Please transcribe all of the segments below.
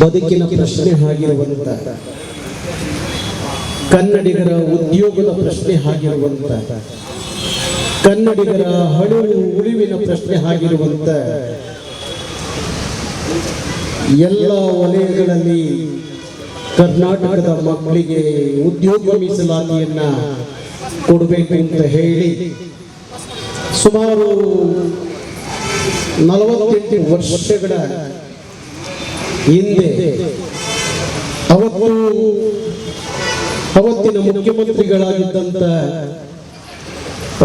ಬದುಕಿನ ಪ್ರಶ್ನೆ ಆಗಿರುವಂತ, ಕನ್ನಡಿಗರ ಉದ್ಯೋಗದ ಪ್ರಶ್ನೆ ಆಗಿರುವಂತ, ಕನ್ನಡಿಗರ ಹಳುವು ಉಳಿವಿನ ಪ್ರಶ್ನೆ ಆಗಿರುವಂತ ಎಲ್ಲ ವಲಯಗಳಲ್ಲಿ ಕರ್ನಾಟಕದ ಮಕ್ಕಳಿಗೆ ಉದ್ಯೋಗ ಮೀಸಲಾತಿಯನ್ನ ಕೊಡಬೇಕು ಅಂತ ಹೇಳಿ ಸುಮಾರು ನಲವತ್ತೆಂಟು ವರ್ಷಗಳ ಹಿಂದೆ ಅವತ್ತು ಅವತ್ತಿನ ಮುಖ್ಯಮಂತ್ರಿಗಳಾಗಿದ್ದಂತ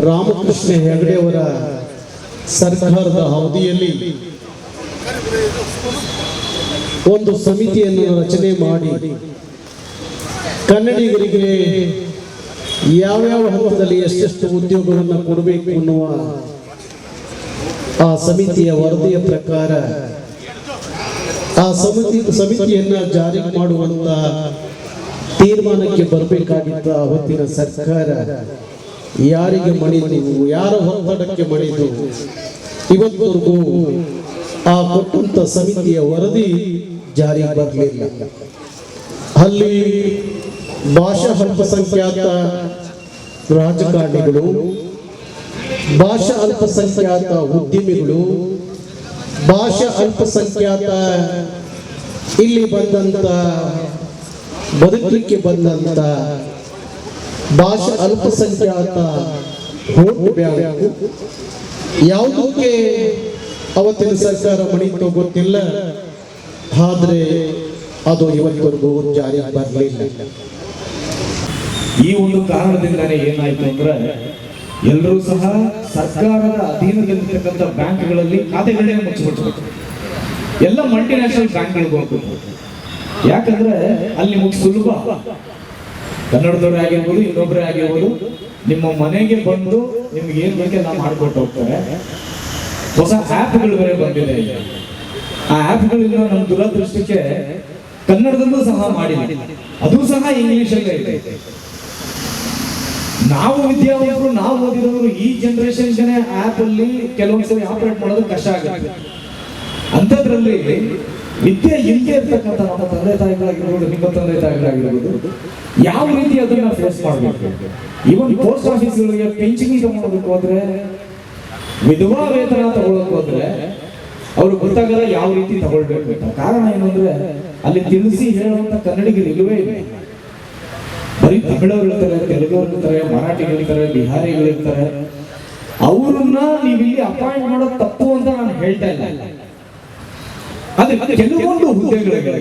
ರಾಮಕೃಷ್ಣ ಹೆಗಡೆಯವರ ಸರ್ಕಾರದ ಅವಧಿಯಲ್ಲಿ ಒಂದು ಸಮಿತಿಯನ್ನು ರಚನೆ ಮಾಡಿ ಕನ್ನಡಿಗರಿಗೆ ಯಾವ್ಯಾವ ಹಂತದಲ್ಲಿ ಎಷ್ಟೆಷ್ಟು ಉದ್ಯೋಗವನ್ನು ಕೊಡಬೇಕು ಅನ್ನುವ ಆ ಸಮಿತಿಯ ವರದಿಯ ಪ್ರಕಾರ ಆ ಸಮಿತಿ ಸಮಿತಿಯನ್ನ ಜಾರಿ ಮಾಡುವಂತ ತೀರ್ಮಾನಕ್ಕೆ ಬರಬೇಕಾಗಿದ್ದ ಅವತ್ತಿನ ಸರ್ಕಾರ. ಯಾರಿಗೆ ಮಣಿದು, ಯಾರ ಒತ್ತಡಕ್ಕೆ ಮಣಿದು, ಇವತ್ತವರೆಗೂ ಆ ಕೊಟ್ಟಂತ ಸಮಿತಿಯ ವರದಿ ಜಾರಿ ಬರಲಿಲ್ಲ. ಅಲ್ಲಿ ಭಾಷಾ ಅಲ್ಪಸಂಖ್ಯಾತ ರಾಜಕಾರಣಿಗಳು ಭಾಷಾ ಅಲ್ಪಸಂಖ್ಯಾತ ಉದ್ಯಮಿಗಳು, ಭಾಷಾ ಅಲ್ಪಸಂಖ್ಯಾತ ಇಲ್ಲಿ ಬಂದಂತ, ಬದುಕಲಿಕ್ಕೆ ಬಂದಂತ ಭಾಷಾ ಅಲ್ಪಸಂಖ್ಯಾತ ಯಾವುದಕ್ಕೆ ಅವತ್ತಿನ ಸರ್ಕಾರ ಮಣಿತು ಗೊತ್ತಿಲ್ಲ ಆದ್ರೆ ಅದು ಇವತ್ತಿಗೂ ಜಾರಿ ಬರಲಿಲ್ಲ. ಈ ಒಂದು ಕಾರಣದಿಂದಾನೇ ಏನಾಯ್ತು ಅಂದ್ರೆ ಎಲ್ಲರೂ ಸಹ ಸರ್ಕಾರದ ಅಧೀನದಲ್ಲಿರ್ತಕ್ಕಂಥ ಬ್ಯಾಂಕ್ಗಳಲ್ಲಿ ಖಾತೆಗಳೇ ಮುಚ್ಚಿಬಿಡ್ಬೇಕು ಎಲ್ಲ ಮಲ್ಟಿನ್ಯಾಷನಲ್ ಬ್ಯಾಂಕ್ಗಳಿಗೆ ಹೋಗ್ಬೇಕು. ಯಾಕಂದ್ರೆ ಅಲ್ಲಿ ನಿಮಗೆ ಸುಲಭ. ಕನ್ನಡದವರೇ ಆಗಿರ್ಬೋದು ಇನ್ನೊಬ್ಬರೇ ಆಗಿರ್ಬೋದು, ನಿಮ್ಮ ಮನೆಗೆ ಬಂದು ನಿಮ್ಗೆ ಏನ್ ನಾವು ಮಾಡ್ಕೊಟ್ಟು ಹೋಗ್ತಾರೆ. ಹೊಸ ಆ್ಯಪ್ಗಳು ಬೇರೆ ಬಂದಿದೆ. ಆ ಆ್ಯಪ್ಗಳಿಂದ ನಮ್ಮ ದುರದೃಷ್ಟಕ್ಕೆ ಕನ್ನಡದಲ್ಲೂ ಸಹ ಮಾಡಿಲ್ಲ. ಅದು ಸಹ ಇಂಗ್ಲಿಷಲ್ಲೇ ಇದೆ. ನಾವು ವಿದ್ಯಾವಂತರು, ನಾವು ಓದಿರೋರು ಈ ಜನರೇಷನ್ ಜನ ಅಲ್ಲಿ ಕೆಲವೊಂದ್ಸರಿ ಆಪರೇಟ್ ಮಾಡೋದು ಕಷ್ಟ ಆಗುತ್ತೆ. ಅಂಥದ್ರಲ್ಲಿ ವಿದ್ಯೆ ಇಲ್ಲದೆ ಇರ್ತಕ್ಕಂಥ ನಮ್ಮ ತಂದೆ ತಾಯಿಗಳಾಗಿರ್ಬೋದು, ನಿಮ್ಮ ತಂದೆ ತಾಯಿಗಳಾಗಿರ್ಬೋದು, ಯಾವ ರೀತಿ ಅದನ್ನ ಫೇಸ್ ಮಾಡಬೇಕು? ಇವನ್ ಪೋಸ್ಟ್ ಆಫೀಸ್ಗಳಿಗೆ ಪಿಂಚಣಿ ತಗೊಳೋದಕ್ಕೆ ಹೋದ್ರೆ, ವಿಧವಾ ವೇತನ ತಗೊಳಕ್ ಹೋದ್ರೆ, ಅವ್ರು ಗೊತ್ತಾಗಲ್ಲ ಯಾವ ರೀತಿ ತಗೊಳ್ಬೇಕು ಕಾರಣ ಏನು ಅಂದ್ರೆ, ಅಲ್ಲಿ ತಿಳಿಸಿ ಹೇಳುವಂತ ಕನ್ನಡಿಗರು ಇಲ್ಲವೇ ಇಲ್ಲ. ಬರೀ ತಮಿಳವ್ರು ಇರ್ತಾರೆ ತೆಲುಗವ್ರು ಇರ್ತಾರೆ ಮರಾಠಿಗಳು ಇರ್ತಾರೆ ಬಿಹಾರಿಗಳು ಇರ್ತಾರೆ. ಅವ್ರನ್ನ ನೀವು ಇಲ್ಲಿ ಅಪಾಯಿಂಟ್ ಮಾಡೋದು ತಪ್ಪು ಅಂತ ನಾನು ಹೇಳ್ತಾ ಇಲ್ಲ. ಆದ್ರೆ ಕೆಲವೊಂದು ಹುದ್ದೆಗಳಿಗೆ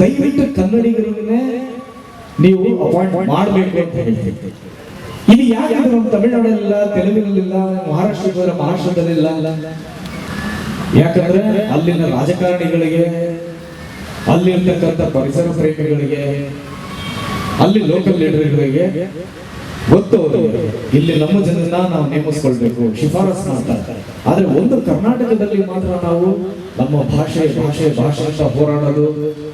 ದಯವಿಟ್ಟು ಕನ್ನಡಿಗರನ್ನೇ ನೀವು ಅಪಾಯಿಂಟ್ ಮಾಡಬೇಕು ಅಂತ ಹೇಳ್ತೀನಿ. ಇಲ್ಲಿ ಯಾಕೆ ನಮ್ಮ ತಮಿಳುನಾಡಲ್ಲಿಲ್ಲ ತೆಲುಗಿನಲ್ಲಿಲ್ಲ ಮಹಾರಾಷ್ಟ್ರ ಮಹಾರಾಷ್ಟ್ರದಲ್ಲಿಲ್ಲ? ಯಾಕಂದ್ರೆ ಅಲ್ಲಿನ ರಾಜಕಾರಣಿಗಳಿಗೆ ಅಲ್ಲಿರ್ತಕ್ಕಂಥ ಪರಿಸರ ಪ್ರೇಮಿಗಳಿಗೆ ಅಲ್ಲಿ ಲೋಕಲ್ ಲೀಡರ್ಗಳಿಗೆ ಗೊತ್ತು. ಇಲ್ಲಿ ನಮ್ಮ ಜನರನ್ನ ನಾವು ನೇಮಿಸ್ಕೊಳ್ಬೇಕು ಶಿಫಾರಸ್ ಮಾಡ್ತಾರೆ. ಆದ್ರೆ ಒಂದು ಕರ್ನಾಟಕದಲ್ಲಿ ಮಾತ್ರ ನಾವು ನಮ್ಮ ಭಾಷೆ ಭಾಷೆ ಭಾಷೆ ಅಂತ ಹೋರಾಡೋದು,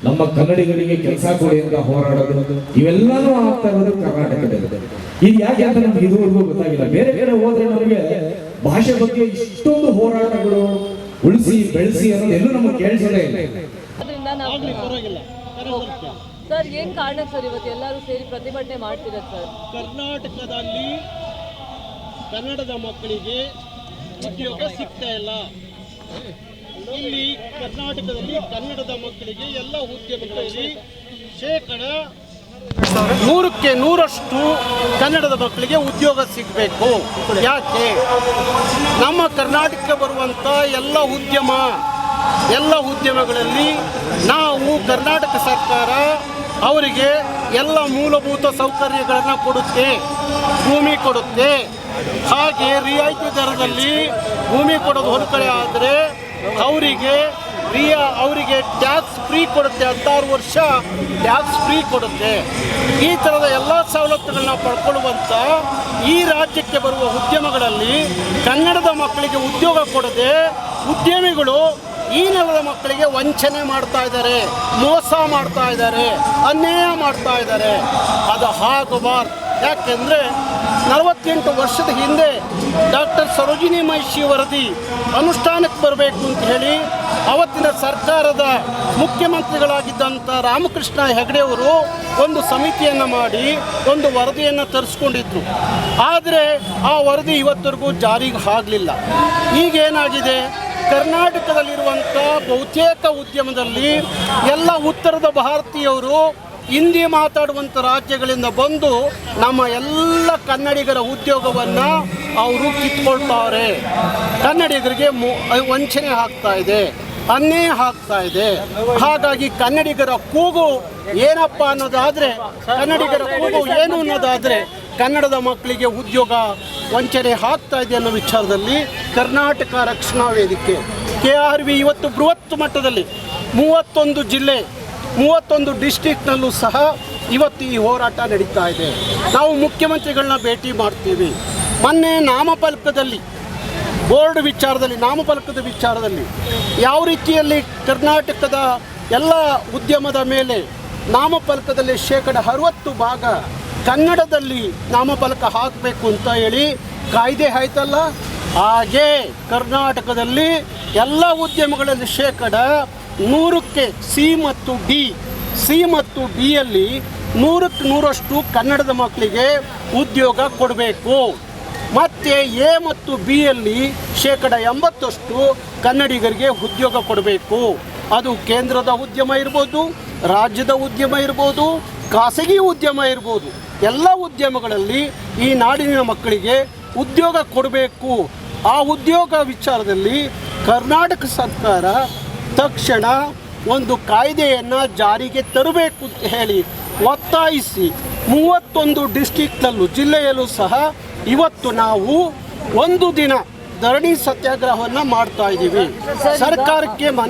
ನಮ್ಮ ಕನ್ನಡಿಗರಿಗೆ ಕೆಲಸ ಕೊಡಿ ಅಂತ ಹೋರಾಡೋದು, ಇವೆಲ್ಲಾನು ಆಗ್ತಾ ಇರೋದು ಕರ್ನಾಟಕದಲ್ಲಿ. ಇದು ಯಾಕೆ ಅಂತ ನಮ್ಗೆ ಇದುವರೆಗೂ ಗೊತ್ತಾಗಿಲ್ಲ. ಬೇರೆ ಬೇರೆ ಹೋದ್ರೆ ನಮಗೆ ಭಾಷೆ ಬಗ್ಗೆ ಇಷ್ಟೊಂದು ಹೋರಾಟಗಳು ಉಳಿಸಿ, ಬೆಳೆಸಿ ಅನ್ನೋದು ಎಲ್ಲೂ ನಮಗೆ ಕೇಳಿಸೋದೇ ಇಲ್ಲ. ಸರ್ ಏನ್ ಕಾರಣ ಸರ್ ಇವತ್ತು ಎಲ್ಲರೂ ಸೇರಿ ಪ್ರತಿಭಟನೆ ಮಾಡ್ತಿರೋದು ಸರ್? ಕರ್ನಾಟಕದಲ್ಲಿ ಕನ್ನಡದ ಮಕ್ಕಳಿಗೆ ಉದ್ಯೋಗ ಸಿಗ್ತಾ ಇಲ್ಲ. ಇಲ್ಲಿ ಕರ್ನಾಟಕದಲ್ಲಿ ಕನ್ನಡದ ಮಕ್ಕಳಿಗೆ ಎಲ್ಲ ಉದ್ಯಮಗಳಲ್ಲಿ ಶೇಕಡ ನೂರಕ್ಕೆ ನೂರಷ್ಟು ಕನ್ನಡದ ಮಕ್ಕಳಿಗೆ ಉದ್ಯೋಗ ಸಿಗಬೇಕು. ಯಾಕೆ? ನಮ್ಮ ಕರ್ನಾಟಕಕ್ಕೆ ಬರುವಂಥ ಎಲ್ಲ ಉದ್ಯಮ, ಎಲ್ಲ ಉದ್ಯಮಗಳಲ್ಲಿ ನಾವು ಕರ್ನಾಟಕ ಸರ್ಕಾರ ಅವರಿಗೆ ಎಲ್ಲ ಮೂಲಭೂತ ಸೌಕರ್ಯಗಳನ್ನು ಕೊಡುತ್ತೆ, ಭೂಮಿ ಕೊಡುತ್ತೆ. ಹಾಗೆ ರಿಯಾಯಿತಿ ದರದಲ್ಲಿ ಭೂಮಿ ಕೊಡೋದು ಒಂದು ಆದರೆ ಅವರಿಗೆ ರಿಯಾ, ಅವರಿಗೆ ಟ್ಯಾಕ್ಸ್ ಫ್ರೀ ಕೊಡುತ್ತೆ, ಹದಿನಾರು ವರ್ಷ ಟ್ಯಾಕ್ಸ್ ಫ್ರೀ ಕೊಡುತ್ತೆ. ಈ ಥರದ ಎಲ್ಲ ಸವಲತ್ತುಗಳನ್ನ ಪಡ್ಕೊಳ್ಳುವಂಥ ಈ ರಾಜ್ಯಕ್ಕೆ ಬರುವ ಉದ್ಯಮಗಳಲ್ಲಿ ಕನ್ನಡದ ಮಕ್ಕಳಿಗೆ ಉದ್ಯೋಗ ಕೊಡದೆ ಉದ್ಯಮಿಗಳು ಈ ನೆಲದ ಮಕ್ಕಳಿಗೆ ವಂಚನೆ ಮಾಡ್ತಾ ಇದ್ದಾರೆ, ಮೋಸ ಮಾಡ್ತಾ ಇದ್ದಾರೆ, ಅನ್ಯಾಯ ಮಾಡ್ತಾ ಇದ್ದಾರೆ. ಅದು ಆಗಬಾರ್ದು ಯಾಕೆಂದರೆ ನಲವತ್ತೆಂಟು ವರ್ಷದ ಹಿಂದೆ ಡಾಕ್ಟರ್ ಸರೋಜಿನಿ ಮಹಿಷಿ ವರದಿ ಅನುಷ್ಠಾನಕ್ಕೆ ಬರಬೇಕು ಅಂತ ಹೇಳಿ ಅವತ್ತಿನ ಸರ್ಕಾರದ ಮುಖ್ಯಮಂತ್ರಿಗಳಾಗಿದ್ದಂಥ ರಾಮಕೃಷ್ಣ ಹೆಗಡೆಯವರು ಒಂದು ಸಮಿತಿಯನ್ನು ಮಾಡಿ ಒಂದು ವರದಿಯನ್ನು ತರಿಸ್ಕೊಂಡಿದ್ರು. ಆದರೆ ಆ ವರದಿ ಇವತ್ತರೆಗೂ ಜಾರಿಗೆ ಆಗಲಿಲ್ಲ. ಈಗೇನಾಗಿದೆ? ಕರ್ನಾಟಕದಲ್ಲಿರುವಂಥ ಬಹುತೇಕ ಉದ್ಯಮದಲ್ಲಿ ಎಲ್ಲ ಉತ್ತರದ ಭಾರತೀಯವರು ಹಿಂದಿ ಮಾತಾಡುವಂಥ ರಾಜ್ಯಗಳಿಂದ ಬಂದು ನಮ್ಮ ಎಲ್ಲ ಕನ್ನಡಿಗರ ಉದ್ಯೋಗವನ್ನು ಅವರು ಕಿತ್ಕೊಳ್ತಾರೆ. ಕನ್ನಡಿಗರಿಗೆ ವಂಚನೆ ಆಗ್ತಾ ಇದೆ, ಅನ್ಯಾಯ ಆಗ್ತಾ ಇದೆ. ಹಾಗಾಗಿ ಕನ್ನಡಿಗರ ಕೂಗು ಏನಪ್ಪ ಅನ್ನೋದಾದರೆ, ಕನ್ನಡಿಗರ ಕೂಗು ಏನು ಅನ್ನೋದಾದರೆ ಕನ್ನಡದ ಮಕ್ಕಳಿಗೆ ಉದ್ಯೋಗ ವಂಚನೆ ಆಗ್ತಾ ಇದೆ ಅನ್ನೋ ವಿಚಾರದಲ್ಲಿ ಕರ್ನಾಟಕ ರಕ್ಷಣಾ ವೇದಿಕೆ ಕೆ ಆರ್ ವಿ ಇವತ್ತು ಬೃಹತ್ ಮಟ್ಟದಲ್ಲಿ ಮೂವತ್ತೊಂದು ಜಿಲ್ಲೆ, ಮೂವತ್ತೊಂದು ಡಿಸ್ಟಿಕ್ನಲ್ಲೂ ಸಹ ಇವತ್ತು ಈ ಹೋರಾಟ ನಡೀತಾ ಇದೆ. ನಾವು ಮುಖ್ಯಮಂತ್ರಿಗಳನ್ನ ಭೇಟಿ ಮಾಡ್ತೀವಿ. ಮೊನ್ನೆ ನಾಮಫಲಕದಲ್ಲಿ, ಬೋರ್ಡ್ ವಿಚಾರದಲ್ಲಿ, ನಾಮಫಲಕದ ವಿಚಾರದಲ್ಲಿ ಯಾವ ರೀತಿಯಲ್ಲಿ ಕರ್ನಾಟಕದ ಎಲ್ಲ ಉದ್ಯಮದ ಮೇಲೆ ನಾಮಫಲಕದಲ್ಲಿ ಶೇಕಡ ಅರವತ್ತು ಭಾಗ ಕನ್ನಡದಲ್ಲಿ ನಾಮಫಲಕ ಹಾಕಬೇಕು ಅಂತ ಹೇಳಿ ಕಾಯ್ದೆ ಆಯ್ತಲ್ಲ? ಹಾಗೆ ಕರ್ನಾಟಕದಲ್ಲಿ ಎಲ್ಲ ಉದ್ಯಮಗಳಲ್ಲಿ ಶೇಕಡ ನೂರಕ್ಕೆ ಸಿ ಮತ್ತು ಡಿ. ಸಿ ಮತ್ತು ಡಿಯಲ್ಲಿ ನೂರಕ್ಕೆ ನೂರಷ್ಟು ಕನ್ನಡದ ಮಕ್ಕಳಿಗೆ ಉದ್ಯೋಗ ಕೊಡಬೇಕು. ಮತ್ತು ಎ ಮತ್ತು ಬಿಯಲ್ಲಿ ಶೇಕಡ ಎಂಬತ್ತಷ್ಟು ಕನ್ನಡಿಗರಿಗೆ ಉದ್ಯೋಗ ಕೊಡಬೇಕು. ಅದು ಕೇಂದ್ರದ ಉದ್ಯಮ ಇರ್ಬೋದು, ರಾಜ್ಯದ ಉದ್ಯಮ ಇರ್ಬೋದು, ಖಾಸಗಿ ಉದ್ಯಮ ಇರ್ಬೋದು. ಎಲ್ಲ ಉದ್ಯಮಗಳಲ್ಲಿ ಈ ನಾಡಿನ ಮಕ್ಕಳಿಗೆ ಉದ್ಯೋಗ ಕೊಡಬೇಕು. ಆ ಉದ್ಯೋಗ ವಿಚಾರದಲ್ಲಿ ಕರ್ನಾಟಕ ಸರ್ಕಾರ ತಕ್ಷಣ ಒಂದು ಕಾಯ್ದೆಯನ್ನು ಜಾರಿಗೆ ತರಬೇಕು ಅಂತ ಹೇಳಿ ಒತ್ತಾಯಿಸಿ ಮೂವತ್ತೊಂದು ಡಿಸ್ಟಿಕ್ನಲ್ಲೂ ಜಿಲ್ಲೆಯಲ್ಲೂ ಸಹ ಇವತ್ತು ನಾವು ಒಂದು ದಿನ ಧರಣಿ ಸತ್ಯಾಗ್ರಹವನ್ನು ಮಾಡ್ತಾ ಇದ್ದೀವಿ. ಸರ್ಕಾರಕ್ಕೆ ಮನವಿ